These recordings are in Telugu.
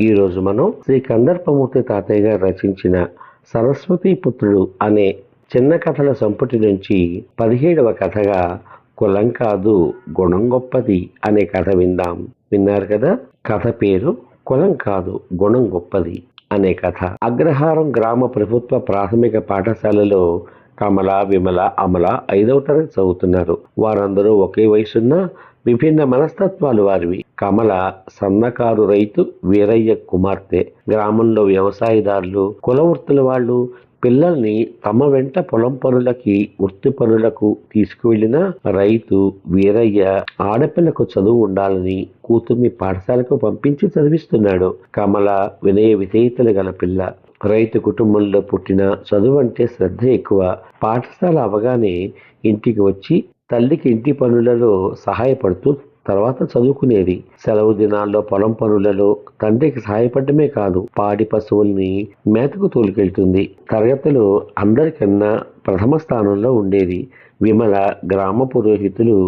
ఈరోజు మనం శ్రీ కందర్పమూర్తి తాతయ్య గారు రచించిన సరస్వతి పుత్రుడు అనే చిన్న కథల సంపుటి నుంచి పదిహేడవ కథగా కులం కాదు గుణం గొప్పది అనే కథ విందాం. విన్నారు కదా? కథ పేరు కులం కాదు గుణం గొప్పది అనే కథ. అగ్రహారం గ్రామ ప్రభుత్వ ప్రాథమిక పాఠశాలలో కమల విమల అమల ఐదవ తరగతి చదువుతున్నారు. వారందరూ ఒకే వయసున్న విభిన్న మనస్తత్వాలు వారివి. కమల సన్నకారు రైతు వీరయ్య కుమార్తె. గ్రామంలో వ్యవసాయదారులు కులవృత్తుల వాళ్ళు పిల్లల్ని తమ వెంట పొలం పనులకి వృత్తి పనులకు తీసుకువెళ్ళిన రైతు వీరయ్య ఆడపిల్లకు చదువు ఉండాలని కూతుర్ని పాఠశాలకు పంపించి చదివిస్తున్నాడు. కమల వినయ విధేయతలు గల పిల్ల. రైతు కుటుంబంలో పుట్టిన చదువు అంటే శ్రద్ధ ఎక్కువ. పాఠశాల అవగానే ఇంటికి వచ్చి తల్లికి ఇంటి పనులలో సహాయపడుతూ తర్వాత చదువుకునేది. సెలవు దినాల్లో పొలం పనులలో తండ్రికి సహాయపడమే కాదు పాడి పశువుల్ని మేతకు తోలుకెళ్తుంది. తరగతిలో అందరికన్నా ప్రథమ స్థానంలో ఉండేది. విమల గ్రామ పురోహితులు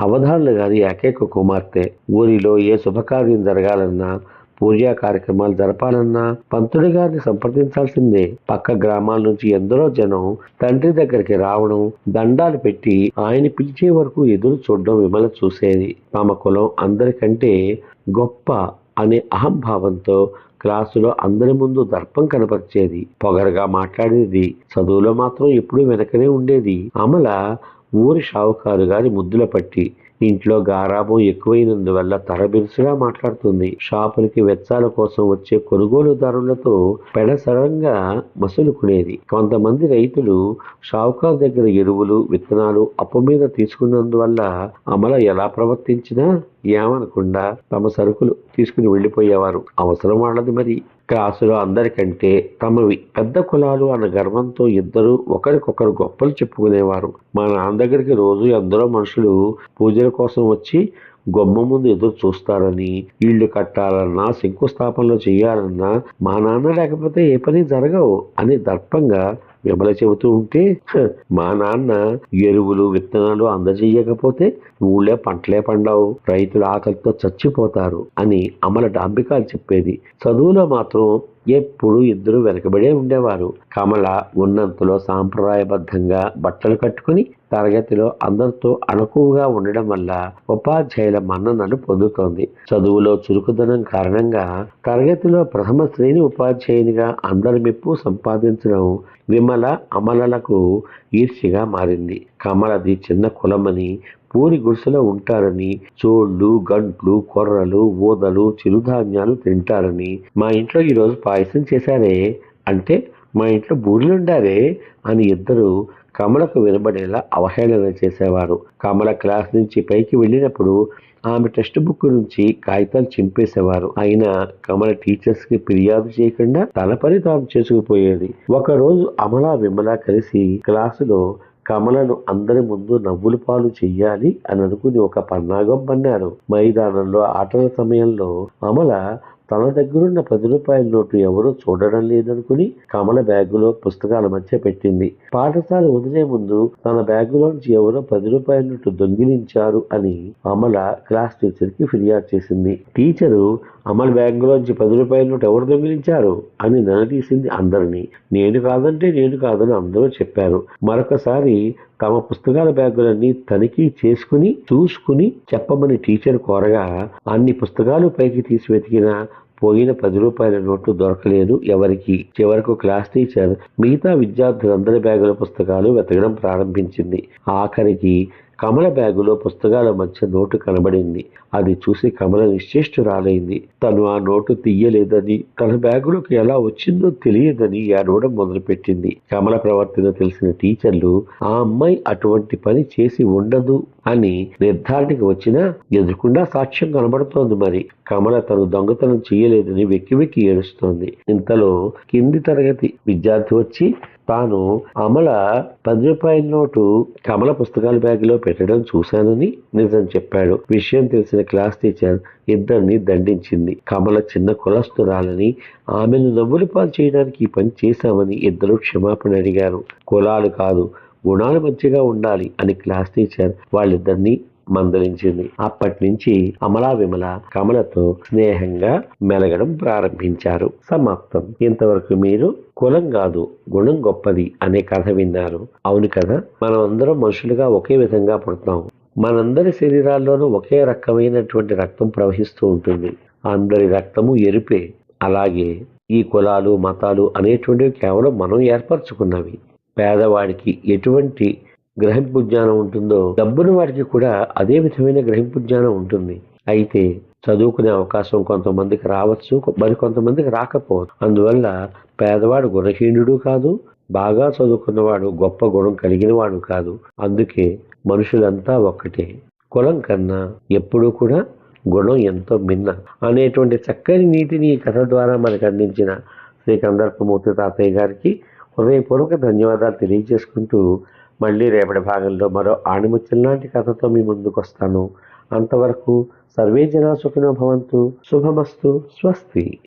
అవధానులు గారి ఏకైక కుమార్తె. ఊరిలో ఏ శుభకార్యం జరగాలన్నా పూజా కార్యక్రమాలు జరపాలన్నా పంతుడి గారిని సంప్రదించాల్సిందే. పక్క గ్రామాల నుంచి ఎందరో జనం తండ్రి దగ్గరికి రావడం దండాలు పెట్టి ఆయన పిలిచే వరకు ఎదురు చూడడం విమల చూసేది. తమ కులం అందరికంటే గొప్ప అనే అహంభావంతో క్లాసులో అందరి ముందు దర్పం కనపరిచేది. పొగరగా మాట్లాడేది. చదువులో మాత్రం ఎప్పుడూ వెనకనే ఉండేది. అమల ఊరి షావుకారు గారి ముద్దుల పట్టి ఇంట్లో గారాబం ఎక్కువైనందువల్ల తరబిరుసుగా మాట్లాడుతుంది. షాపులకి వెచ్చాల కోసం వచ్చే కొనుగోలుదారులతో పెడసరంగా మసులుకునేది. కొంతమంది రైతులు షావుకారు దగ్గర ఎరువులు విత్తనాలు అప్పు మీద తీసుకున్నందువల్ల అమల ఎలా ప్రవర్తించినా ఏమనకుండా తమ సరుకులు తీసుకుని వెళ్ళిపోయేవారు. అవసరం వాళ్ళది మరి. క్లాసులో అందరికంటే తమవి పెద్ద కులాలు అన్న గర్వంతో ఇద్దరు ఒకరికొకరు గొప్పలు చెప్పుకునేవారు. మా నాన్న దగ్గరికి రోజు ఎందరో మనుషులు పూజల కోసం వచ్చి గొమ్మ ముందు ఎదురు చూస్తారని ఇల్లు కట్టాలన్నా శంకుస్థాపనలు చేయాలన్నా మా నాన్న లేకపోతే ఏ పని జరగవు అని దర్పంగా విమల చెబుతూ ఉంటే మా నాన్న ఎరువులు విత్తనాలు అందజేయకపోతే ఊళ్ళే పంటలే పండవు రైతులు ఆకలితో చచ్చిపోతారు అని అమల డాంబికాలు చెప్పేది. చదువులో మాత్రం ఎప్పుడు ఇద్దరు వెనకబడే ఉండేవారు. కమల ఉన్నంతలో సాంప్రదాయబద్ధంగా బట్టలు కట్టుకుని తరగతిలో అందరితో అణకువగా ఉండడం వల్ల ఉపాధ్యాయుల మన్ననలు పొందుతోంది. చదువులో చురుకుదనం కారణంగా తరగతిలో ప్రథమ శ్రేణి ఉపాధ్యాయునిగా అందరి మెప్పు సంపాదించడం విమల అమలలకు ఈర్ష్యగా మారింది. కమలది చిన్న కులమని పూరి గుడిసెలో ఉంటారని చోళ్ళు గంట్లు కొర్రలు ఊదలు చిరుధాన్యాలు తింటారని మా ఇంట్లో ఈరోజు పాయసం చేశారే? అంటే మా ఇంట్లో బూరెలుండారే అని ఇద్దరు కమలకు వినబడేలా అవహేళన చేసేవారు. కమల క్లాస్ నుంచి పైకి వెళ్ళినప్పుడు ఆమె టెక్స్ట్ బుక్ నుంచి కాగితాలు చింపేసేవారు. అయినా కమల టీచర్స్కి ఫిర్యాదు చేయకుండా తన పని తాను చేసుకుపోయేది. ఒకరోజు అమల విమల కలిసి క్లాసులో కమలను అందరి ముందు నవ్వులు పాలు చెయ్యాలి అని అనుకుని ఒక పన్నాగం పన్నారు. మైదానంలో ఆటల సమయంలో అమల తన దగ్గరున్న పది రూపాయల నోటు ఎవరూ చూడడం లేదనుకుని కమల బ్యాగులో పుస్తకాల మధ్య పెట్టింది. పాఠశాల వదిలే ముందు తన బ్యాగులోంచి ఎవరో పది రూపాయల నోటు దొంగిలించారు అని అమల క్లాస్ టీచర్కి ఫిర్యాదు చేసింది. టీచరు అమల్ బ్యాగ్లోంచి పది రూపాయల నోటు ఎవరు దొంగిలించారు అని నిలదీసింది అందరినీ. నేను కాదంటే నేను కాదని అందరూ చెప్పారు. మరొకసారి తమ పుస్తకాల బ్యాగులన్నీ తనిఖీ చేసుకుని చూసుకుని చెప్పమని టీచర్ కోరగా అన్ని పుస్తకాలు పైకి తీసి వెతికినా పోయిన పది రూపాయల నోట్లు దొరకలేదు ఎవరికి. చివరకు క్లాస్ టీచర్ మిగతా విద్యార్థులందరి బ్యాగుల పుస్తకాలు వెతకడం ప్రారంభించింది. ఆఖరికి కమల బ్యాగులో పుస్తకాల మధ్య నోటు కనబడింది. అది చూసి కమల నిశ్చేష్టురాలైంది. తను ఆ నోటు తీయలేదని తన బ్యాగులోకి ఎలా వచ్చిందో తెలియదని ఏడవడం మొదలుపెట్టింది. కమల ప్రవర్తన తెలిసిన టీచర్లు ఆ అమ్మాయి అటువంటి పని చేసి ఉండదు అని నిర్ధారణకి వచ్చినా ఎదురుకుండా సాక్ష్యం కనబడుతోంది మరి. కమల తను దొంగతనం చేయలేదని వెక్కి వెక్కి ఏడుస్తోంది. ఇంతలో కింది తరగతి విద్యార్థి వచ్చి తాను అమల పది రూపాయల నోటు కమల పుస్తకాల బ్యాగులో పెట్టడం చూశానని నిజం చెప్పాడు. విషయం తెలిసిన క్లాస్ టీచర్ ఇద్దరిని దండించింది. కమల చిన్న కులస్తురాలని ఆమెను నవ్వులు పాలు చేయడానికి ఈ పని చేశామని ఇద్దరు క్షమాపణ అడిగారు. కులాలు కాదు గుణాలు మంచిగా ఉండాలి అని క్లాస్ టీచర్ వాళ్ళిద్దరిని మందలించింది. అప్పటి నుంచి అమలా విమల కమలతో స్నేహంగా మెలగడం ప్రారంభించారు. సమాప్తం. ఇంతవరకు మీరు కులం కాదు గుణం గొప్పది అనే కథ విన్నారు. అవును కదా? మనం అందరం మనుషులుగా ఒకే విధంగా పుడతాం. మనందరి శరీరాల్లోనూ ఒకే రకమైనటువంటి రక్తం ప్రవహిస్తూ ఉంటుంది. అందరి రక్తము ఎరుపే. అలాగే ఈ కులాలు మతాలు అనేటువంటివి కేవలం మనం ఏర్పరచుకున్నవి. పేదవాడికి ఎటువంటి గ్రహింపు జ్ఞానం ఉంటుందో డబ్బున్న వాడికి కూడా అదే విధమైన గ్రహింపు జ్ఞానం ఉంటుంది. అయితే చదువుకునే అవకాశం కొంతమందికి రావచ్చు మరి కొంతమందికి రాకపోవచ్చు. అందువల్ల పేదవాడు గుణహీనుడు కాదు బాగా చదువుకున్నవాడు గొప్ప గుణం కలిగిన వాడు కాదు. అందుకే మనుషులంతా ఒక్కటే. కులం కన్నా ఎప్పుడూ కూడా గుణం ఎంతో మిన్న అనేటువంటి చక్కని నీటిని ఈ కథ ద్వారా మనకు అందించిన శ్రీ కందర్పమూర్తి తాతయ్య గారికి హృదయపూర్వక ధన్యవాదాలు తెలియజేసుకుంటూ మళ్ళీ రేపటి భాగంలో మరో ఆణిముత్యం లాంటి కథతో మీ ముందుకు వస్తాను అంతవరకు సర్వే జనా సుఖినో భవంతు. శుభమస్తు. స్వస్తి.